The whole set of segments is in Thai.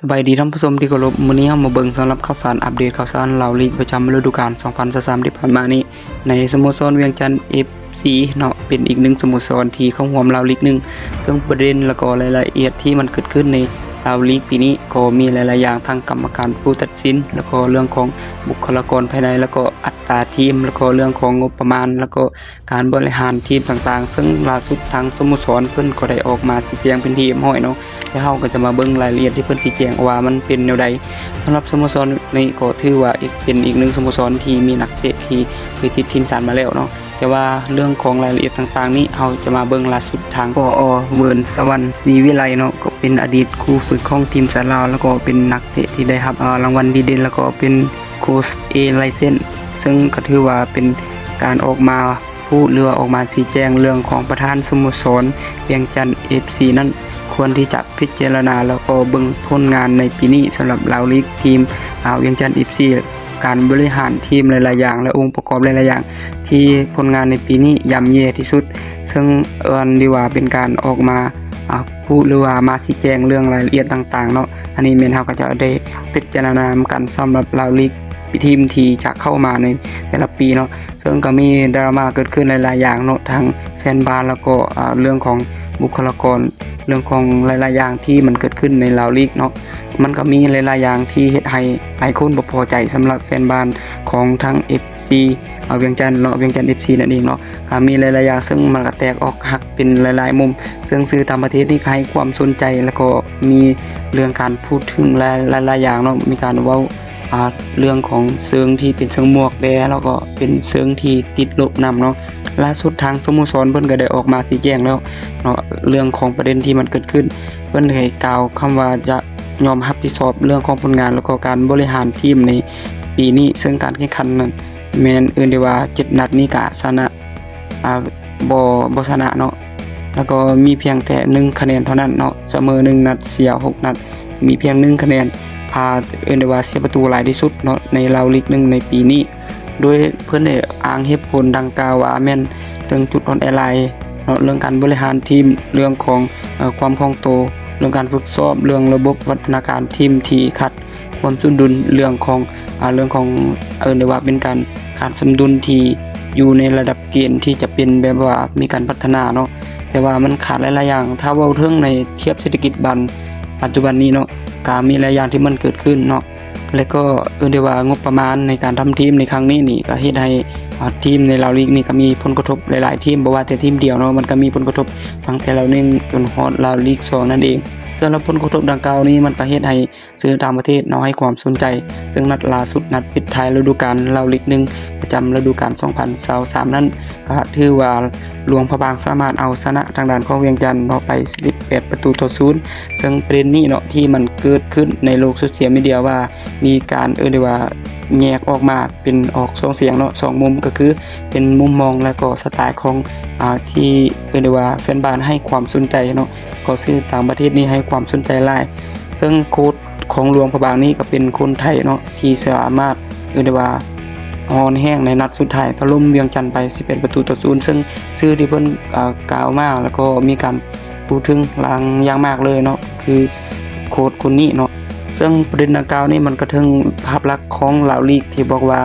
สบายดีท่านผู้ชมที่เคารพมื้อนี้เรามาเบิ่งสำหรับข่าวสารอัปเดตข่าวสารเหล่าลีกประจำฤดูกาล 2023ที่ผ่านมานี้ ในสโมสรเวียงจันทร์ FC เนาะเป็นอีกหนึ่งสโมสรที่เข้าร่วมเหล่าลีกหนึ่งซึ่งประเด็นแล้วก็รายละเอียดที่มันเกิดขึ้นใน ล่าลีกปีนี้ก็มีหลายๆอย่างทั้งกรรมการผู้ตัดสิน แล้วก็เรื่องของบุคลากรภายใน แล้วก็อัตราทีม แล้วก็เรื่องของงบประมาณ แล้วก็การบริหารทีมต่างๆ ซึ่งล่าสุดทางสโมสรเพิ่นก็ได้ออกมาชี้แจงเป็นที่เรียบร้อยเนาะแล้วเราก็จะมาเบิ่งรายละเอียดที่เพิ่นชี้แจงว่ามันเป็นแนวใดสำหรับสโมสรนี้ก็ถือว่าอีกเป็นอีกหนึ่งสโมสรที่มีนักเตะที่เคยติดทีมชาติมาแล้วเนาะ แต่ว่าเรื่องของรายละเอียดต่างๆ นี้เราจะมาเบิ่งล่าสุดทางปออเวิร์นสวรรค์ศรีวิไลเนาะก็เป็นอดีตครูฝึกของทีมสารลาวแล้วก็เป็นนักเตะที่ได้รับอ่ารางวัลดีเด่นแล้วก็เป็นโค้ช A ไลเซนซึ่งก็ถือว่าเป็นการออกมาพูดเรือออกมาชี้แจงเรื่องของประธานสโมสรเวียงจันทร์ FC นั้นควรที่จะพิจารณาแล้วก็เบิ่งผลงานในปีนี้สำหรับลาวลีกทีมอ่าเวียงจันทร์ FC การบริหารทีมหลายๆอย่าง และองค์ประกอบหลายๆอย่าง ที่ผลงานในปีนี้ย่ำแย่ที่สุด ซึ่งเอินดีว่าเป็นการออกมาพูดหรือว่ามาชี้แจงเรื่องรายละเอียดต่างๆเนาะอันนี้เมนเฮาก็จะได้พิจารณากันสำหรับลาวลีกทีมที่จะเข้ามาในแต่ละปีเนาะซึ่งก็มีดราม่าเกิดขึ้นหลายๆอย่างเนาะทางแฟนบาสแล้วก็เรื่องของบุคลากร เรื่องของหลายๆอย่างที่มันเกิดขึ้นในลาวลีกเนาะมันก็มีหลายๆอย่างที่เฮ็ดให้หลายคนบ่พอใจสำหรับแฟนบ้านของทั้ง FC เอาเวียงจันทน์เนาะเวียงจันทน์ FC นั่นเองเนาะก็มีหลายๆอย่างซึ่งมันก็แตกออกหักเป็นหลายๆมุม ซึ่งสื่อต่างประเทศนี่ให้ความสนใจแล้วก็มีเรื่องการพูดถึงหลายๆอย่างเนาะมีการเว้าอ่าเรื่องของเซิงที่เป็นเซิงหมวกแดแล้วก็เป็นเซิงที่ติดลบนำเนาะ ล่าสุดทางสโมสรเพิ่นก็ได้ออกมาชี้แจงแล้วเนาะเรื่องของประเด็นที่มันเกิดขึ้น เพิ่นได้กล่าวคำว่าจะยอมรับผิดชอบเรื่องของผลงานแล้วก็การบริหารทีมในปีนี้ซึ่งการแข่งขันนั้นแมนอื่นได้ว่า7นัดนี้ก็ชนะอ่าบ่บ่ชนะเนาะแล้วก็มีเพียงแต่1คะแนนเท่านั้นเนาะเสมอ1นัดเสีย6นัด มีเพียง1คะแนนพาเอื่นได้ว่าเสียประตูหลายที่สุดเนาะในราวลีกหนึ่งในปีนี้ โดยเพิ่อนได้อ้างเหตุผลดังกล่าวว่าแม่นเรื่องจุดอ่อนแอหลายเนาะเรื่องการบริหารทีมเรื่องของอความคล่องตัวเรื่องการฝึกซ้อมเรื่องระบบวัฒนาการทีมที่ขัดความสมดุลเรื่องของอเรื่องของเอิ้นได้ว่าเป็นการขาดสมดุลที่อยู่ในระดับเกณฑ์ที่จะเป็นแบบว่ามีการพัฒนาเนาะแต่ว่ามันขาดหลายๆอย่าง ถ้าเว้าถึงในเทียบเศรษฐกิจบันปัจจุบันนี้เนาะก็มีหลายอย่างที่มันเกิดขึ้นเนาะ แล้วก็เอิ้นได้ว่างบประมาณในการทำทีมในครั้งนี้นี่ก็เฮ็ดให้ทีมในลาวลีกนี่ก็มีผลกระทบหลายๆทีมบ่ว่าแต่ทีมเดียวเนาะมันก็มีผลกระทบตั้งแต่เราเล่นจนฮอดลาวลีก2นั่นเองสำหรับผลกระทบดังกล่าวนี้มันก็เฮ็ดให้สื่อต่างประเทศเนาะให้ความสนใจ ซึ่งนัดล่าสุดนัดปิดท้ายฤดูกาลลาวลีก1 ประจำฤดูกาล2023นั้นก็ถือว่าหลวงพระบางสามารถเอาชนะทางด้านของเวียงจันทน์เนาะไป 18 ประตูต่อ0ซึ่งประเด็นนี้เนาะที่มันเกิดขึ้นในโลกโซเชียลมีเดียว่ามีการเอ่ยได้ว่าแยกออกมาเป็นออกสองเสียงเนาะสองมุมก็คือเป็นมุมมองและก็สไตล์ของอ่าที่เอ่ยได้ว่าแฟนบานให้ความสนใจเนาะก็ซื้อต่างประเทศนี่ให้ความสนใจหลาย ซึ่งโค้ชของหลวงพระบางนี้ก็เป็นคนไทยเนาะที่สามารถเอ่ยได้ว่า ฮอนแห้งในนัดสุดท้ายถล่มเวียงจันทน์ไป 11 ประตูต่อ0ซึ่งชื่อที่เพิ่นอ่ากล่าวมาก แล้วก็มีการพูดถึงลังอย่างมากเลยเนาะคือโค้ชคนนี้เนาะซึ่งประเด็นดังกล่าวนี่มันกระทึงภาพลักษณ์ของลาวลีกที่บอกว่า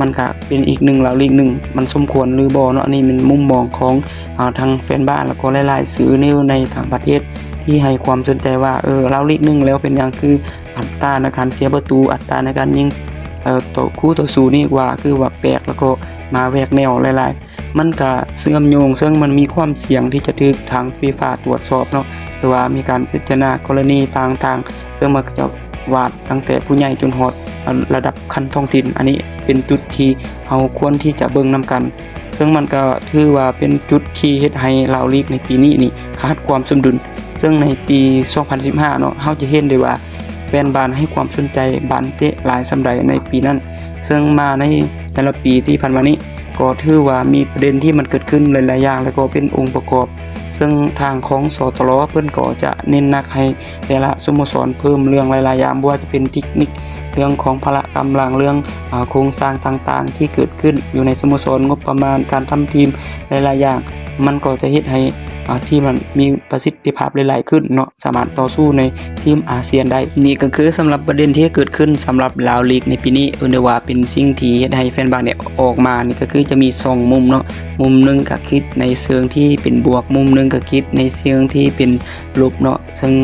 มันก็เป็นอีกหนึ่งลาวลีกหนึ่งมันสมควรหรือบ่เนาะอันนี่มันมุมมองของอ่าทางแฟนบ้านแล้วก็หลายๆสื่อในในต่างประเทศที่ให้ความสนใจว่าเออลาวลีกหนึ่งแล้วเป็นอย่างคืออัตราในการเสียประตูอัตราในการยิงเอ่อ ต่อคู่ต่อสู้นี่ว่าคือว่าแปลกแล้วก็มาแหวกแนวหลายๆ มันก็เชื่อมโยง ซึ่งมันมีความเสี่ยงที่จะถูกทางฟีฟ่าตรวจสอบเนาะหรือว่ามีการพิจารณากรณีต่างๆ ซึ่งมันก็จะวาดตั้งแต่ผู้ใหญ่จนฮอดระดับขั้นท้องถิ่น อันนี้เป็นจุดที่เราควรที่จะเบิ่งนํกัน ซึ่งมันก็ถือว่าเป็นจุดที่เฮ็ดให้ลาวลีกในปีนี้นี่ขาดความสมดุล ซึ่งในปี 2015 เนาะเฮาจะเห็นได้ว่า แฟนบานให้ความสนใจบานเตะหลายสำใดในปีนั้น ซึ่งมาในแต่ละปีที่ผ่านมานี้ก็ถือว่ามีประเด็นที่มันเกิดขึ้นหลายๆอย่าง แล้วก็เป็นองค์ประกอบ ซึ่งทางของสตลเพิ่อนก็จะเน้นหนักให้แต่ละสโมสรเพิ่มเรื่องหลายๆอย่างว่าจะเป็นเทคนิคเรื่องของพละกำลังเรื่องโครงสร้างต่างๆ ที่เกิดขึ้นอยู่ในสโมสรงบประมาณการทำทีมหลายๆอย่าง มันก็จะเฮ็ดให้ ที่มันมีประสิทธิภาพหลายๆขึ้นเนาะสามารถต่อสู้ในทีมอาเซียนได้ นี่ก็คือสำหรับประเด็นที่เกิดขึ้นสำหรับลาวลีกในปีนี้เออเนว่าเป็นสิ่งที่เฮ็ดให้แฟนบอลเนี่ยออกมานี่ก็คือจะมีสองมุมเนาะมุมหนึงก็คิดในเชิงที่เป็นบวกมุมหนึงก็คิดในเชิงที่เป็นลบเนาะซึ่ง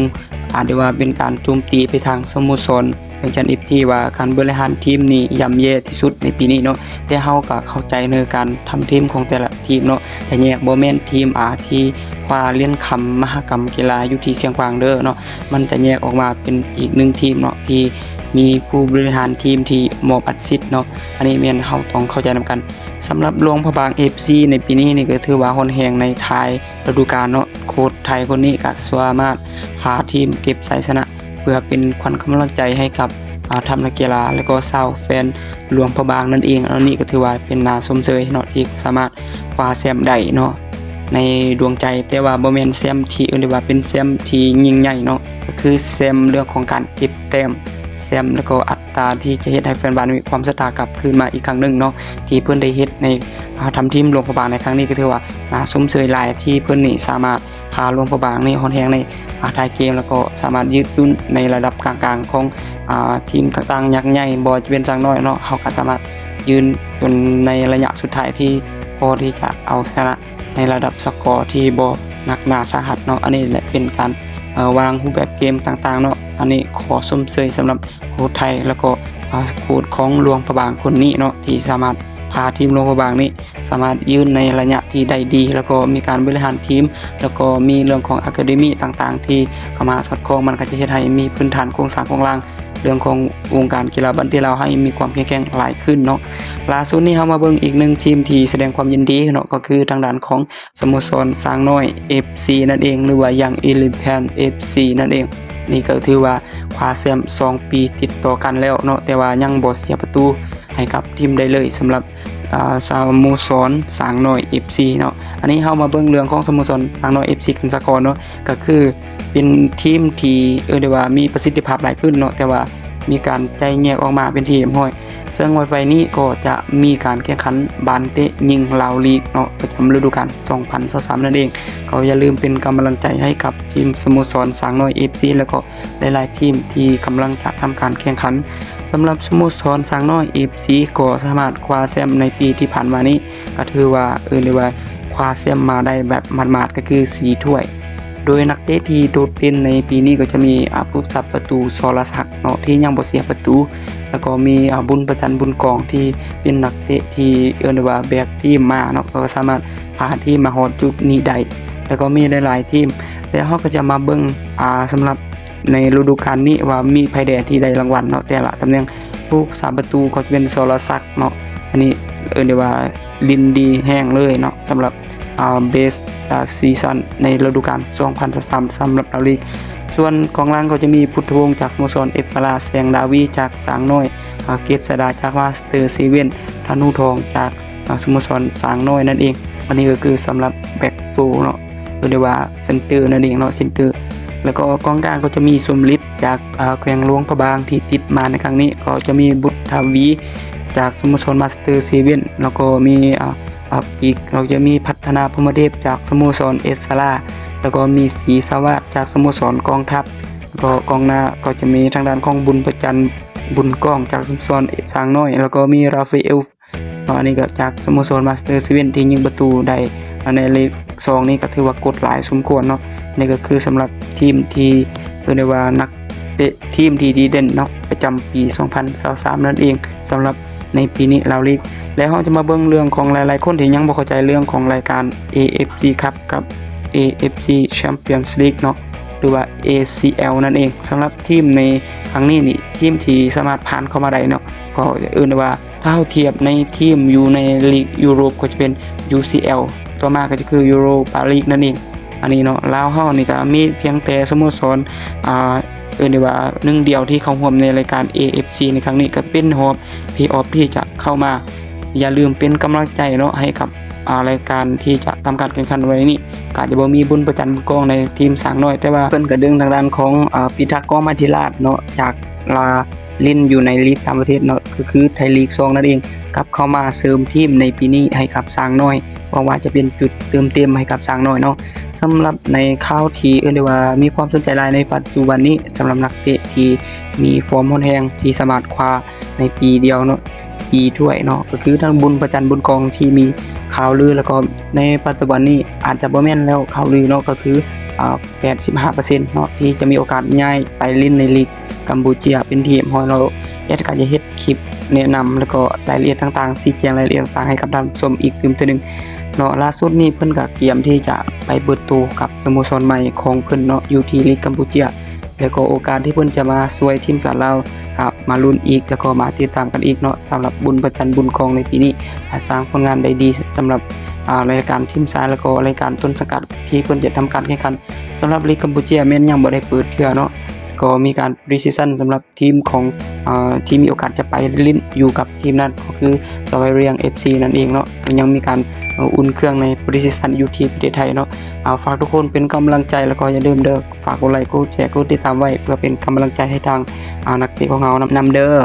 อาจได้ว่าเป็นการโจมตีไปทางสโมสรเวียงจันทร์ FT ว่าการบริหารทีมนี่ย่ำแย่ที่สุดในปีนี้เนาะแต่เฮาก็เข้าใจในการทำทีมของแต่ละทีมเนาะจะแยกบ่แมนทีมอาที่ คว้าเหรียญคำมหกรรมกีฬาอยู่ที่เชียงขวางเด้อเนาะมันจะแยกออกมาเป็นอีกหนึ่งทีมเนาะที่มีผู้บริหารทีมที่มอบอัดสิทธิ์เนาะอันนี้แม่นเฮาต้องเข้าใจนํกันสำหรับหลวงพระบาง FC ในปีนี้นี่ก็ถือว่าฮอนแฮงในทายฤดูกาลเนาะโค้ชไทยคนนี้ก็สามารถพาทีมเก็บชัยชนะ เพื่อเป็นขวัญกำลังใจให้กับอาทำนักกีฬาและก็ชาวแฟนหลวงพระบางนั่นเองอันนี้ก็ถือว่าเป็นนาสมเชยเนาะที่สามารถคว้าแชมป์ได้เนาะ ในดวงใจแต่ว่าบ่แม่นแชมที่อื่นได้ว่าเป็นแชมที่ยิ่งใหญ่เนาะก็คือแชมเรื่องของการเก็บแต้มแชมแล้วก็อัตราที่จะเฮ็ดให้แฟนบอลมีความศรัทธากลับคืนมาอีกครั้งหนึ่งเนาะที่เพิ่อนได้เฮ็ดในอ่าทำทีมหลวงพระบางในครั้งนี้ก็ถือว่านาสมเชยหลายที่เพิ่อนนี่สามารถพาหลวงพระบางนี่ฮอนแฮงในอาท้ายเกมแล้วก็สามารถยืดยุ่นในระดับกลางๆของอ่าทีมต่างๆยักษ์ใหญ่บอจะเป็นจังน้อยเนาะเขาก็สามารถยืนจนในระยะสุดท้ายที่พอที่จะเอาชนะ ในระดับสกอร์ที่บอหนักหนาสาหัสเนาะอันนี้แหละเป็นการวางรูปแบบเกมต่างๆเนาะอันนี้ขอสมเสยสำหรับโค้ชไทยแล้วก็โค้ชของหลวงพระบางคนนี้เนาะที่สามารถพาทีมหลวงพระบางนี้สามารถยืนในระยะที่ได้ดี แล้วก็มีการบริหารทีม แล้วก็มีเรื่องของอะคาเดมีต่างๆ ที่เข้ามาสอดคล้องมันก็จะเฮ็ดให้มีพื้นฐานโครงสร้างของล่าง เรื่องของวงการกีฬาบันเทเราให้มีความแข็งแกร่งหลายขึ้นเนาะล่าสุดนี้เฮามาเบิ่งอีกหนึ่งทีมที่แสดงความยินดีเนาะก็คือทางด้านของสโมสรสร้างน้อย FC นั่นเอง หรือว่ายัง e l e p a n FC นั่นเองนี่ก็ถือว่าคว้าแชมป์2ปีติดต่อกันแล้วเนาะแต่ว่ายังบ่เสียประตูให้กับทีมได้เลยสำหรับอ่าสโมสรสางน้อย FC เนาะอันนี้เฮามาเบิ่งเรื่องของสโมสรสางน้อย FC กันซะก่อนเนาะก็คือ เป็นทีมที่เออได้ว่ามีประสิทธิภาพหลายขึ้นเนาะแต่ว่ามีการใจแยกออกมาเป็นทีมห้อย ซึ่งไวไฟนี้ก็จะมีการแข่งขันบานเตะยิงลาวลีกเนาะประจำฤดูกาล 2023 นั่นเองก็อย่าลืมเป็นกำลังใจให้กับทีมสโมสรสางน้อย FC แล้วก็หลายๆทีมที่กำลังจะทำการแข่งขันสำหรับสโมสรสร้างน้อย FC ก็สามารถคว้าแชมป์ในปีที่ผ่านมานี้ ก็ถือว่าเออเรียกว่าคว้าแชมป์มาได้แบบหมาดๆก็คือ 4 ถ้วย โดยนักเตะที่โดดเด่นในปีนี้ก็จะมีอาผู้สับประตูซอลศักเนาะที่ยังบ่เสียประตู แล้วก็มีอาบุญประจันบุญกองที่เป็นนักเตะที่เอิ้นว่าแบกทีมมาเนาะก็สามารถพาทีมมาฮอดจุดนี้ได้แล้วก็มีหลายๆทีม แล้วเฮาก็จะมาเบิ่งอ่าสำหรับในฤดูกาลนี้ว่ามีไผแดที่ได้รางวัลเนาะแต่ละตำแหน่งผู้สาประตูก็จะเป็นสรศักเนาะอันนี้เออเรียกว่าลินดีแห้งเลยเนาะสำหรับอ่าเบส ซีซั่นในฤดูกาล2023สำหรับเราลีก ส่วนกองหล่างก็จะมีพุทธวงศ์จากสโมสรเอกสราแสงดาวีจากสางน้อยอาเกษดาจากมาสเตอร์เซเว่นธนูทองจากสโมสรสางน้อยนั่นเอง อันนี้ก็คือสำหรับแบ็กโฟเนาะเออเรียกว่าเซนเตอร์นั่นเองเนาะเซนเตอร์แล้วก็กองกลางก็จะมีสมฤทธิ์จากแขวงหลวงพระบางที่ติดมาในครั้งนี้ ก็จะมีบุตรทวีจากสโมสรมาสเตอร์เซเว่นแล้วก็มีอ่าอ่าอีกเราจะมีพั ฒนาพมเทพจากสโมสรเอสซาลาแล้วก็มีศรีสวัสด์จากสโมสรกองทัพแล้วก็กองหน้าก็จะมีทางด้านของบุญประจันบุญก้องจากสโมสรสางน้อย แล้วก็มีราฟาเอลอันนี้ก็จากสโมสรมาสเตอร์เซเว่นที่ยิงประตูได้ในเลขสองนี่ก็ถือว่ากดหลายสมควรเนาะนี่ก็คือสำหรับทีมที่เรียกได้ว่านักเตะทีมที่ดีเด่นเนาะประจำปี 2023 นั่นเองสำหรับ ในปีนี้เราลีกแล้วเราจะมาเบิ่งเรื่องของหลายๆ คนที่ยังบ่เข้าใจเรื่องของรายการ AFC ครับกับ AFC Champions League เนาะหรือว่า ACL นั่นเองสำหรับทีมในครั้งนี้นี่ทีมที่สามารถผ่านเข้ามาได้เนาะก็จะเอื่นว่าถ้าเราเทียบในทีมอยู่ในลีกยุโรปก็จะเป็น UCL ต่อมาก็จะคือ Europa League นั่นเอง อันนี้เนาะลาวเฮานี่ก็มีเพียงแต่สโมสรอ่า เอ่นด้ว่าหนึ่งเดียวที่เขาร่วมในรายการ AFC ในครั้งนี้ก็เป็นฮอบพีออฟที่จะเข้ามา อย่าลืมเป็นกำลังใจเนาะให้กับรายการที่จะทำการแข่งขันไว้นี้ก็อาจจะบ่มีบุญประจันบุกองในทีมสางน้อย แต่ว่าเพิ่นก็ดึงทางด้านของอพิทักษ์กองมาธิราชเนาะจากลาเล่นอยู่ในลีกต่างประเทศเนาะก็คือไทยลีก2นั่นเองกลับเข้ามาเสริมทีมในปีนี้ให้กับสางน้อย บหวังว่าจะเป็นจุดเติมเต็มให้กับสางน้อยเนาะสำหรับในข่าวที่เอิ้นได้ว่ามีความสนใจหลายในปัจจุบันนี้สำหรับนักเตะที่มีฟอร์มร้อนแรงที่สามารถคว้าในปีเดียวเนาะสีถ้วยเนาะก็คือทางบุญประจันบุญกองที่มีข่าวลือแล้วก็ในปัจจุบันนี้อาจจะบ่แม่นแล้วข่าวลือเนาะก็คืออ่า85%เนาะที่จะมีโอกาสย้ายไปเล่นในลีกกัมพูเชียเป็นทีมของเราแอดก็จะเฮ็ดคลิป แนะนำแล้วก็รายละเอียดต่างๆชี้แจงรายละเอียดต่างๆให้กับท่านผู้ชมอีกตื่นตัวหนึงเนาะล่าสุดนี้เพิ่นก็เตรียมที่จะไปเปิดตัวกับสโมสรใหม่ของเพิ่นเนาะอยู่ที่ลีกกัมพูชาแล้วก็โอกาสที่เพิ่นจะมาช่วยทีมสาวลากับมาลุ้นอีกแล้วก็มาติดตามกันอีกเนาะสำหรับบุญประจันบุญกองในปีนี้ถ้าสร้างผลงานได้ดีสำหรับรายการทีมสายแล้วก็รายการต้นสกัดที่เพิ่นจะทำการแข่งขันสำหรับลีกกัมพูชาแม้นยังบ่ได้เปิดเทื่อเนาะ ก็มีการปรีซิชั่นสำหรับทีมของอที่มีโอกาสจะไปลิ้นอยู่กับทีมนั้นก็คือสวายเรียง FC นั่นเองเนาะยังมีการอุ่นเครื่องในปริษัทอยู่ที่ประเทศไทยเนาะเอาฝากทุกคนเป็นกำลังใจแล้วก็อย่าลืมเด้อฝากกดไลค์กดแชร์กดติดตามไว้ เพื่อเป็นกำลังใจให้ทางานักเตะของเรานำนำเด้อ